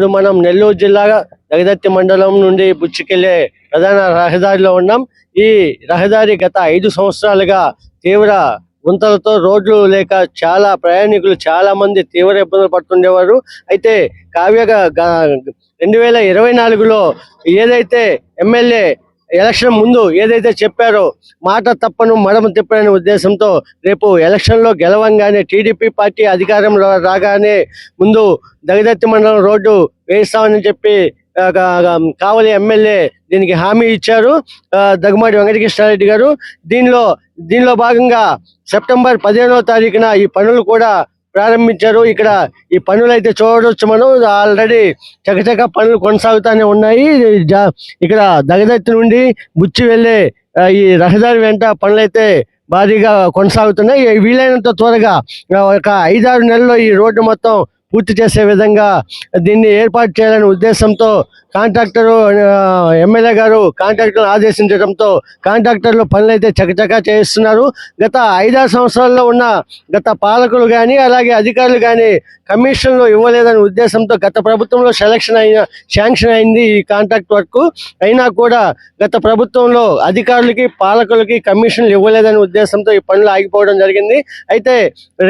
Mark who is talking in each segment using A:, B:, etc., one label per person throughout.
A: ఇప్పుడు మనం నెల్లూరు జిల్లా జగదత్తి మండలం నుండి బుచ్చికెళ్ళే ప్రధాన రహదారిలో ఉన్నాం. ఈ రహదారి గత ఐదు సంవత్సరాలుగా తీవ్ర గుంతలతో రోడ్లు లేక చాలా ప్రయాణికులు చాలా మంది తీవ్ర ఇబ్బందులు పడుతుండేవారు. అయితే కావ్యగా రెండు వేల ఇరవై నాలుగులో ఏదైతే ఎమ్మెల్యే ఎలక్షన్ ముందు ఏదైతే చెప్పారో మాట తప్పను మడమ తిప్పడనే ఉద్దేశంతో రేపు ఎలక్షన్లో గెలవంగానే టీడీపీ పార్టీ అధికారంలో రాగానే ముందు దగదత్తి మండలం రోడ్డు వేస్తామని చెప్పి కావలి ఎమ్మెల్యే దీనికి హామీ ఇచ్చారు. ఆ, దగ్గుమాటి వెంకటకృష్ణారెడ్డి గారు. దీనిలో దీనిలో భాగంగా సెప్టెంబర్ పదిహేనవ తారీఖున ఈ పనులు కూడా ప్రారంభించారు. ఇక్కడ ఈ పనులు అయితే చూడవచ్చు మనం. ఆల్రెడీ చకచక పనులు కొనసాగుతూనే ఉన్నాయి. ఇక్కడ దగదత్తి నుండి బుచ్చి వెళ్ళే ఈ రహదారి వెంట పనులైతే భారీగా కొనసాగుతున్నాయి. వీలైనంత త్వరగా ఒక ఐదారు నెలల్లో ఈ రోడ్డు మొత్తం పూర్తి చేసే విధంగా దీన్ని ఏర్పాటు చేయాలనే ఉద్దేశంతో కాంట్రాక్టర్ ఎమ్మెల్యే గారు కాంట్రాక్టర్ ఆదేశించడంతో కాంట్రాక్టర్లు పనులు అయితే చకచకా చేయిస్తున్నారు. గత ఐదారు సంవత్సరాల్లో ఉన్న గత పాలకులు కానీ అలాగే అధికారులు కానీ కమిషన్లు ఇవ్వలేదనే ఉద్దేశంతో గత ప్రభుత్వంలో సెలక్షన్ అయిన శాంక్షన్ అయింది ఈ కాంట్రాక్ట్ వర్క్. అయినా కూడా గత ప్రభుత్వంలో అధికారులకి పాలకులకి కమిషన్లు ఇవ్వలేదనే ఉద్దేశంతో ఈ పనులు ఆగిపోవడం జరిగింది. అయితే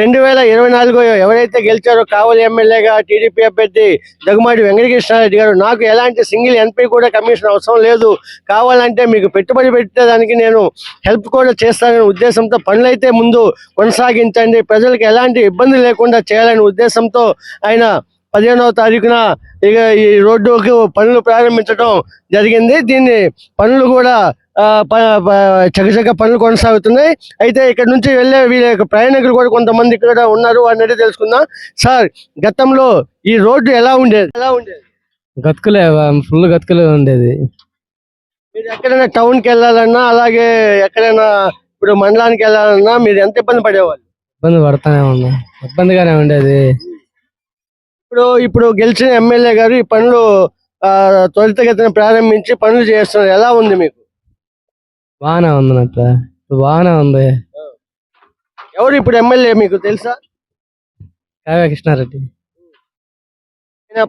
A: రెండు వేల ఇరవై నాలుగు ఎవరైతే గెలిచారో కావలి ఎమ్మెల్యేగా టీడీపీ అభ్యర్థి దగ్గుమాటి వెంకటకృష్ణారెడ్డి గారు నాకు ఎలాంటి సింగిల్ ఎన్పీ కూడా కమిషన్ అవసరం లేదు. కావాలంటే మీకు పెట్టుబడి పెట్టేదానికి నేను హెల్ప్ కూడా చేస్తాననే ఉద్దేశంతో పనులైతే ముందు కొనసాగించండి. ప్రజలకు ఎలాంటి ఇబ్బంది లేకుండా చేయాలనే ఉద్దేశంతో ఆయన పదిహేనవ తారీఖున ఇక ఈ రోడ్డుకు పనులు ప్రారంభించడం జరిగింది. దీన్ని పనులు కూడా ఆ, చకచక పనులు కొనసాగుతున్నాయి. అయితే ఇక్కడ నుంచి వెళ్ళే వీళ్ళ యొక్క ప్రయాణికులు కూడా కొంతమంది ఇక్కడ ఉన్నారు. వారిని తెలుసుకుందాం. సార్ గతంలో ఈ రోడ్డు ఎలా ఉండేది? ఎలా ఉండేది?
B: గతుకులే ఫుల్ గతుకులే ఉండేది.
A: మీరు ఎక్కడైనా టౌన్కి వెళ్ళాలన్నా అలాగే ఎక్కడైనా ఇప్పుడు మండలానికి వెళ్ళాలన్నా మీరు ఎంత ఇబ్బంది పడేవాళ్ళు?
B: ఇబ్బంది పడతానే ఉన్నా. ఇబ్బందిగానే ఉండేది.
A: ఇప్పుడు ఇప్పుడు గెలిచిన ఎమ్మెల్యే గారు ఈ పనులు త్వరితగతిన ప్రారంభించి పనులు చేస్తున్నారు. ఎలా ఉంది మీకు?
B: బాగానే ఉంది నాకు ఇప్పుడు బాగానే ఉంది
A: ఎవరు ఇప్పుడు ఎమ్మెల్యే మీకు తెలుసా?
B: కావ్య కృష్ణారెడ్డి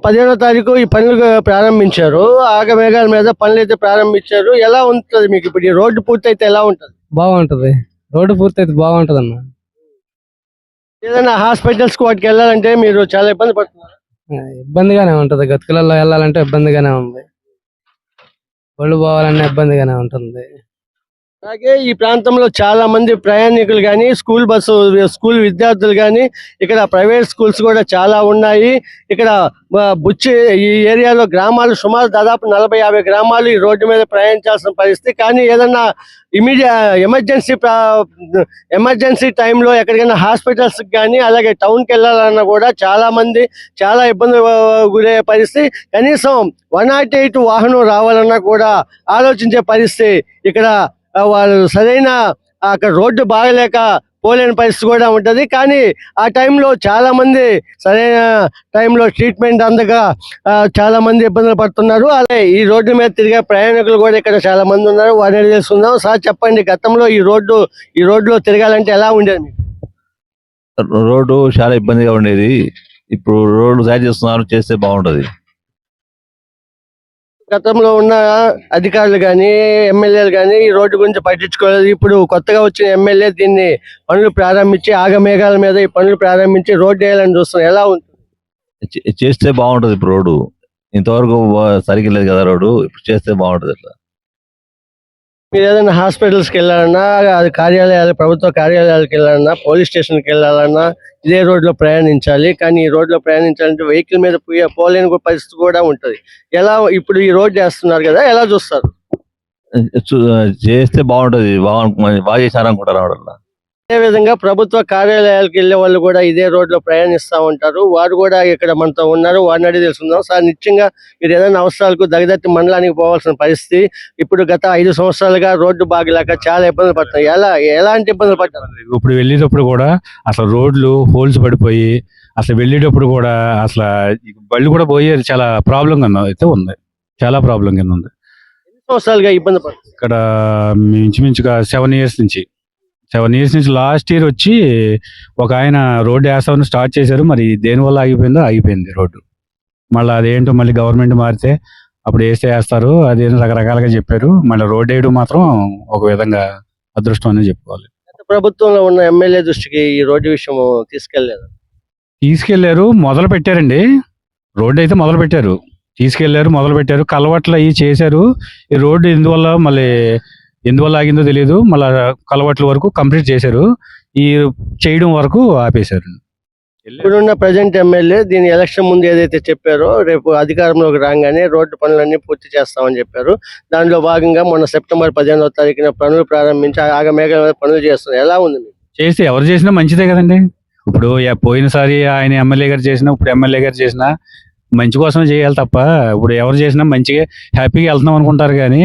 A: పదిహేనో తారీఖు ఈ పనులు ప్రారంభించారు. ఆగమేఘాల మీద పనులు అయితే ప్రారంభించారు. ఎలా ఉంటుంది మీకు ఇప్పుడు ఈ రోడ్డు పూర్తయితే ఎలా ఉంటుంది?
B: బాగుంటది. రోడ్డు పూర్తయితే బాగుంటది అన్న
A: ఏదైనా హాస్పిటల్స్కి వాటికి వెళ్ళాలంటే మీరు చాలా ఇబ్బంది పడుతున్నారు.
B: ఇబ్బందిగానే ఉంటది. గతుకులలో వెళ్ళాలంటే ఇబ్బందిగానే ఉంది. ఒళ్ళు పోవాలన్నా ఇబ్బందిగానే ఉంటుంది.
A: అలాగే ఈ ప్రాంతంలో చాలా మంది ప్రయాణికులు కానీ స్కూల్ బస్సు స్కూల్ విద్యార్థులు కానీ ఇక్కడ ప్రైవేట్ స్కూల్స్ కూడా చాలా ఉన్నాయి. ఇక్కడ బుచ్చి ఈ ఏరియాలో గ్రామాలు సుమారు దాదాపు నలభై యాభై గ్రామాలు ఈ రోడ్డు మీద ప్రయాణించాల్సిన పరిస్థితి. కానీ ఏదన్నా ఇమీడియా ఎమర్జెన్సీ ఎమర్జెన్సీ టైంలో ఎక్కడికైనా హాస్పిటల్స్ కానీ అలాగే టౌన్కి వెళ్ళాలన్నా కూడా చాలా మంది చాలా ఇబ్బంది గురే పరిస్థితి. కనీసం వన్ నాట్ ఎయిట్ వాహనం రావాలన్నా కూడా ఆలోచించే పరిస్థితి ఇక్కడ వాళ్ళు సరైన అక్కడ రోడ్డు బాగలేక పోలేని పరిస్థితి కూడా ఉంటది. కానీ ఆ టైంలో చాలా మంది సరైన టైంలో ట్రీట్మెంట్ అందక చాలా మంది ఇబ్బందులు పడుతున్నారు. అలాగే ఈ రోడ్డు మీద తిరిగే ప్రయాణికులు కూడా ఇక్కడ చాలా మంది ఉన్నారు. వారిని తెలుసుకుందాం. సార్ చెప్పండి గతంలో ఈ రోడ్డు ఈ రోడ్లో తిరగాలంటే ఎలా ఉండేది
C: రోడ్డు చాలా ఇబ్బందిగా ఉండేది. ఇప్పుడు రోడ్డు తయారు చేస్తున్నారు చేస్తే బాగుంటది.
A: గతంలో ఉన్న అధికారులు కానీ ఎమ్మెల్యేలు కానీ ఈ రోడ్డు గురించి పట్టించుకోలేదు. ఇప్పుడు కొత్తగా వచ్చిన ఎమ్మెల్యే దీన్ని పనులు ప్రారంభించి ఆగమేఘాల మీద ఈ పనులు ప్రారంభించి రోడ్డు వేయాలని చూస్తున్నాం ఎలా ఉంటుంది
C: చేస్తే బాగుంటది ఇప్పుడు రోడ్డు. ఇంతవరకు సరిగ్గా లేదు కదా రోడ్డు. ఇప్పుడు చేస్తే బాగుంటది అట్లా.
A: మీరు ఏదైనా హాస్పిటల్స్కి వెళ్ళాలన్నా అది కార్యాలయాలు ప్రభుత్వ కార్యాలయాలకు వెళ్ళాలన్నా పోలీస్ స్టేషన్కి వెళ్ళాలన్నా ఇదే రోడ్లో ప్రయాణించాలి. కానీ ఈ రోడ్లో ప్రయాణించాలంటే వెహికల్ మీద పోలేని పరిస్థితి కూడా ఉంటుంది. ఎలా ఇప్పుడు ఈ రోడ్ వేస్తున్నారు కదా ఎలా చూస్తారు?
C: చేస్తే బాగుంటది. బాగా బాగా చేశారనుకుంటారు అట్లా
A: అదే విధంగా ప్రభుత్వ కార్యాలయాలకు వెళ్ళే వాళ్ళు కూడా ఇదే రోడ్లో ప్రయాణిస్తూ ఉంటారు. వారు కూడా ఇక్కడ మనతో ఉన్నారు. వారిని అడిగి తెలుసుకుందాం. సార్ నిత్యంగా మీరు ఏదైనా అవసరాలకు దగదత్తి మండలానికి పోవాల్సిన పరిస్థితి ఇప్పుడు గత ఐదు సంవత్సరాలుగా రోడ్డు బాగలేక చాలా ఇబ్బందులు పడుతున్నాయి. ఎలా ఎలాంటి ఇబ్బందులు పడ్డారు?
D: ఇప్పుడు వెళ్ళేటప్పుడు కూడా అసలు రోడ్లు హోల్స్ పడిపోయి అసలు వెళ్ళేటప్పుడు కూడా అసలు బళ్ళు కూడా పోయే చాలా ప్రాబ్లం కింద అయితే ఉంది. చాలా ప్రాబ్లం కింద ఉంది.
A: ఎన్ని సంవత్సరాలుగా ఇబ్బంది పడుతుంది
D: ఇక్కడ ఇంచుమించుగా సెవెన్ ఇయర్స్ నుంచి సెవెన్ ఇయర్స్ నుంచి లాస్ట్ ఇయర్ వచ్చి ఒక ఆయన రోడ్డు వేస్తామని స్టార్ట్ చేశారు. మరి దేని వల్ల ఆగిపోయిందో ఆగిపోయింది రోడ్డు. మళ్ళీ అదేంటో మళ్ళీ గవర్నమెంట్ మారితే అప్పుడు వేస్తే వేస్తారు. అది రకరకాలుగా చెప్పారు. మళ్ళీ రోడ్ వేయడం మాత్రం ఒక విధంగా అదృష్టం అని చెప్పుకోవాలి.
A: ప్రభుత్వంలో ఉన్న ఎమ్మెల్యే దృష్టికి ఈ రోడ్డు విషయం తీసుకెళ్ళేదు?
D: తీసుకెళ్ళారు మొదలు పెట్టారండి. రోడ్డు అయితే మొదలు పెట్టారు. తీసుకెళ్ళారు మొదలు పెట్టారు. కలవట్లు అవి చేశారు. ఈ రోడ్డు ఎందువల్ల మళ్ళీ ఎందువల్ల ఆగిందో తెలియదు మళ్ళీ కలవట్ల వరకు కంప్లీట్ చేశారు. ఈ చేయడం వరకు ఆపేశారు.
A: ఇప్పుడున్న ప్రజెంట్ ఎమ్మెల్యే దీని ఎలక్షన్ ముందు ఏదైతే చెప్పారో రేపు అధికారంలోకి రాగానే రోడ్డు పనులన్నీ పూర్తి చేస్తామని చెప్పారు. దానిలో భాగంగా మొన్న సెప్టెంబర్ పదిహేనవ తారీఖున పనులు ప్రారంభించి ఆగమేఘ పనులు చేస్తున్నారు. ఎలా ఉంది
D: చేస్తే ఎవరు చేసినా మంచిదే కదండి. ఇప్పుడు పోయినసారి ఆయన ఎమ్మెల్యే గారు చేసినా ఇప్పుడు ఎమ్మెల్యే గారు చేసినా మంచి కోసం చేయాలి తప్ప ఇప్పుడు ఎవరు చేసినా మంచిగా హ్యాపీగా వెళ్తున్నాం అనుకుంటారు కానీ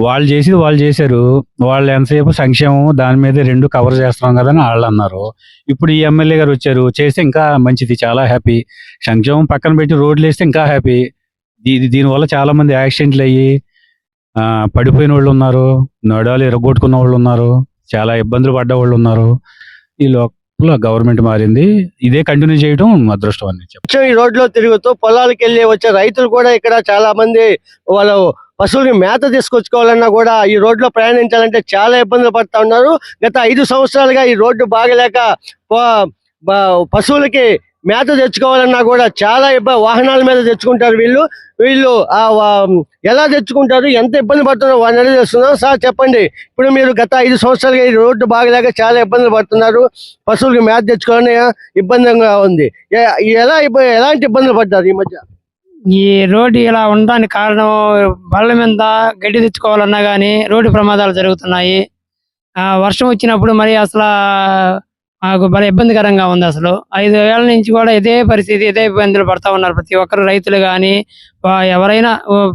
D: వాళ్ళు చేసి వాళ్ళు చేశారు. వాళ్ళు ఎంతసేపు సంక్షేమం దాని మీద రెండు కవర్ చేస్తున్నాం కదా అని వాళ్ళు అన్నారు. ఇప్పుడు ఈ ఎమ్మెల్యే గారు వచ్చారు చేస్తే ఇంకా మంచిది చాలా హ్యాపీ సంక్షేమం పక్కన పెట్టి రోడ్లు వేస్తే ఇంకా హ్యాపీ ఇది దీనివల్ల చాలా మంది యాక్సిడెంట్లు అయ్యి ఆ, పడిపోయిన వాళ్ళు ఉన్నారు నడాలు ఎరగొట్టుకున్న వాళ్ళు ఉన్నారు చాలా ఇబ్బందులు పడ్డ వాళ్ళు ఉన్నారు. ఈ లోపల గవర్నమెంట్ మారింది. ఇదే కంటిన్యూ చేయడం అదృష్టం అని చెప్పి
A: ఈ రోడ్లో తిరుగుతూ పొలాలకు వెళ్ళి వచ్చే రైతులు కూడా ఇక్కడ చాలా మంది వాళ్ళు పశువులకి మేత తీసుకొచ్చుకోవాలన్నా కూడా ఈ రోడ్లో ప్రయాణించాలంటే చాలా ఇబ్బందులు పడుతూ ఉన్నారు. గత ఐదు సంవత్సరాలుగా ఈ రోడ్డు బాగలేక పశువులకి మేత తెచ్చుకోవాలన్నా కూడా చాలా ఇబ్బంది వాహనాల మీద తెచ్చుకుంటారు వీళ్ళు. వీళ్ళు ఆ వా- ఎలా తెచ్చుకుంటారు ఎంత ఇబ్బంది పడుతున్నారో వాళ్ళని తెలుస్తున్నాం సార్ చెప్పండి. ఇప్పుడు మీరు గత ఐదు సంవత్సరాలుగా ఈ రోడ్డు బాగలేక చాలా ఇబ్బందులు పడుతున్నారు. పశువులకి మేత తెచ్చుకోవాలని ఇబ్బందిగా ఉంది. ఎలా ఎలాంటి ఇబ్బందులు పడ్డారు ఈ మధ్య?
E: ఈ రోడ్డు ఇలా ఉండడానికి కారణం బళ్ళ మీద గడ్డి తెచ్చుకోవాలన్నా కానీ రోడ్డు ప్రమాదాలు జరుగుతున్నాయి. ఆ వర్షం వచ్చినప్పుడు మరి అసలు మాకు భలే ఇబ్బందికరంగా ఉంది అసలు. ఐదు వేల నుంచి కూడా ఇదే పరిస్థితి ఇదే ఇబ్బందులు పడతా ఉన్నారు ప్రతి ఒక్కరు రైతులు కానీ ఎవరైనా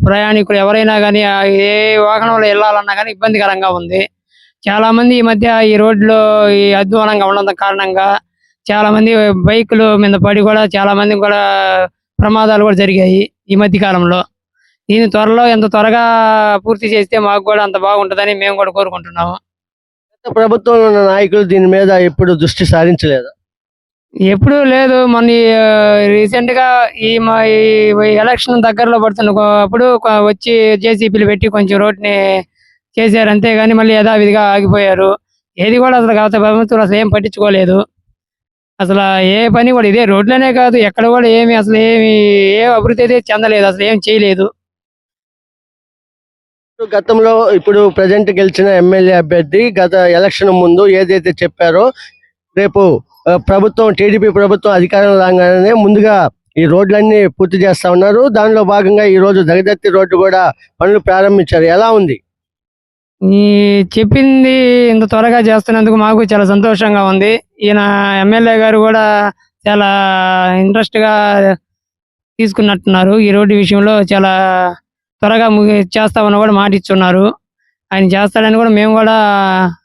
E: ప్రయాణికులు ఎవరైనా కానీ ఏ వాహనంలో వెళ్ళాలన్నా కానీ ఇబ్బందికరంగా ఉంది. చాలా మంది ఈ మధ్య ఈ రోడ్లో ఈ అధ్వానంగా ఉండడం కారణంగా చాలా మంది బైకులు మీద పడి కూడా చాలా మంది కూడా ప్రమాదాలు కూడా జరిగాయి ఈ మధ్య కాలంలో. దీని త్వరలో ఎంత త్వరగా పూర్తి చేస్తే మాకు కూడా అంత బాగుంటుందని మేము కూడా కోరుకుంటున్నాము.
A: ప్రభుత్వంలో ఉన్న నాయకులు దీని మీద ఎప్పుడు దృష్టి సారించలేదు.
E: ఎప్పుడూ లేదు. మొన్న రీసెంట్గా ఈ మా ఈ ఎలక్షన్ దగ్గరలో పడుతున్న అప్పుడు వచ్చి జేసీపీలు పెట్టి కొంచెం రోడ్ని చేశారు. అంతేగాని మళ్ళీ యథావిధిగా ఆగిపోయారు. ఏది కూడా అసలు గత ప్రభుత్వం అసలు ఏం పట్టించుకోలేదు. అసలు ఏ పని కూడా ఇదే రోడ్లనే కాదు ఎక్కడ కూడా ఏమి అసలు ఏమి ఏ అభివృద్ధి అయితే చెందలేదు అసలు ఏం చేయలేదు.
A: గతంలో ఇప్పుడు ప్రజెంట్ గెలిచిన ఎమ్మెల్యే అభ్యర్థి గత ఎలక్షన్ ముందు ఏదైతే చెప్పారో రేపు ప్రభుత్వం టీడీపీ ప్రభుత్వం అధికారం రాగానే ముందుగా ఈ రోడ్లన్నీ పూర్తి చేస్తా ఉన్నారు. దానిలో భాగంగా ఈ రోజు దగదత్తి రోడ్డు కూడా పనులు ప్రారంభించారు. ఎలా ఉంది?
E: ఈ చెప్పింది ఇంత త్వరగా చేస్తున్నందుకు మాకు చాలా సంతోషంగా ఉంది. ఈయన ఎమ్మెల్యే గారు కూడా చాలా ఇంట్రెస్ట్గా తీసుకున్నట్టున్నారు. ఈ రోడ్డు విషయంలో చాలా త్వరగా ముగి చేస్తామని కూడా మాట ఇచ్చున్నారు. ఆయన చేస్తాడని కూడా మేము కూడా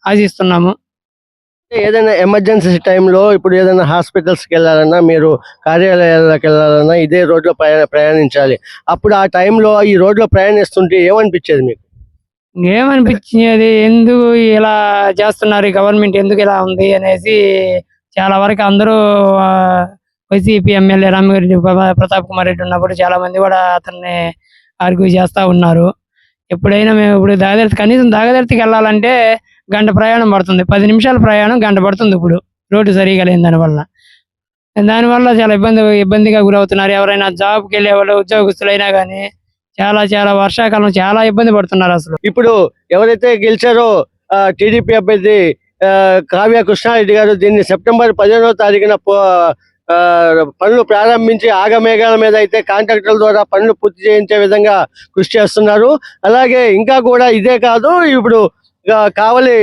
E: ఆశిస్తున్నాము.
A: ఏదైనా ఎమర్జెన్సీ టైంలో ఇప్పుడు ఏదైనా హాస్పిటల్స్కి వెళ్ళాలన్నా మీరు కార్యాలయాలకు వెళ్ళాలన్నా ఇదే రోడ్లో ప్రయా ప్రయాణించాలి. అప్పుడు ఆ టైంలో ఈ రోడ్లో ప్రయాణిస్తుంటే ఏమనిపించేది మీకు?
E: ఏమనిపించేది ఎందుకు ఇలా చేస్తున్నారు ఈ గవర్నమెంట్ ఎందుకు ఇలా ఉంది? అనేసి చాలా వరకు అందరూ వైసీపీ ఎమ్మెల్యే రామగిరి ప్రతాప్ కుమార్ రెడ్డి ఉన్నప్పుడు చాలా మంది కూడా అతన్ని ఆర్గ్యూ చేస్తా ఉన్నారు. ఎప్పుడైనా మేము ఇప్పుడు దాగదర్తి కనీసం దాగదర్తికి వెళ్ళాలంటే గంట ప్రయాణం పడుతుంది. పది నిమిషాల ప్రయాణం గంట పడుతుంది ఇప్పుడు. రోడ్డు సరిగా లేని దానివల్ల దానివల్ల చాలా ఇబ్బంది ఇబ్బందిగా గురవుతున్నారు. ఎవరైనా జాబ్కి వెళ్ళే వాళ్ళు ఉద్యోగస్తులైనా కానీ చాలా చాలా వర్షాకాలం చాలా ఇబ్బంది పడుతున్నారు అసలు.
A: ఇప్పుడు ఎవరైతే గెలిచారో టీడీపీ అభ్యర్థి ఆ, కావ్య కృష్ణారెడ్డి గారు దీన్ని సెప్టెంబర్ పదిహేనవ తారీఖున ఆ, పనులు ప్రారంభించి ఆగమేఘాల మీద అయితే కాంట్రాక్టర్ల ద్వారా పనులు పూర్తి చేయించే విధంగా కృషి చేస్తున్నారు. అలాగే ఇంకా కూడా ఇదే కాదు ఇప్పుడు కావలి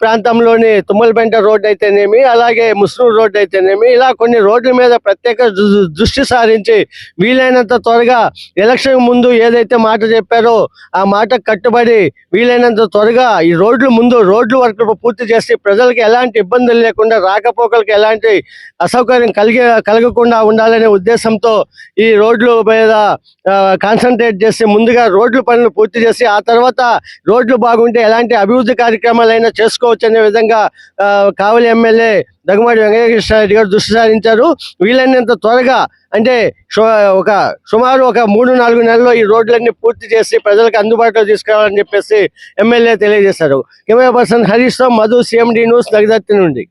A: ప్రాంతంలోని తుమ్మలపెంట రోడ్ అయితేనేమి అలాగే ముస్లిం రోడ్ అయితేనేమి ఇలా కొన్ని రోడ్ల మీద ప్రత్యేక దృష్టి సారించి వీలైనంత త్వరగా ఎలక్షన్ ముందు ఏదైతే మాట చెప్పారో ఆ మాట కట్టుబడి వీలైనంత త్వరగా ఈ రోడ్లు ముందు రోడ్లు వర్క్ పూర్తి చేసి ప్రజలకు ఎలాంటి ఇబ్బందులు లేకుండా రాకపోకలకు ఎలాంటి అసౌకర్యం కలిగే కలగకుండా ఉండాలనే ఉద్దేశంతో ఈ రోడ్లు మీద కాన్సన్ట్రేట్ చేసి ముందుగా రోడ్లు పనులు పూర్తి చేసి ఆ తర్వాత రోడ్లు బాగుంటే ఎలాంటి అభివృద్ధి కార్యక్రమాలైనా చేసుకో చేసుకోవచ్చు అనే విధంగా కావలి ఎమ్మెల్యే దగ్గుమాటి వెంకటకృష్ణారెడ్డి గారు దృష్టి సారించారు. వీలైనంత త్వరగా అంటే ఒక సుమారు ఒక మూడు నాలుగు నెలల్లో ఈ రోడ్లన్నీ పూర్తి చేసి ప్రజలకు అందుబాటులో తీసుకురావాలని చెప్పేసి ఎమ్మెల్యే తెలియజేశారు. Camera person Harish Madhu CMD news దగ్గర నుండి.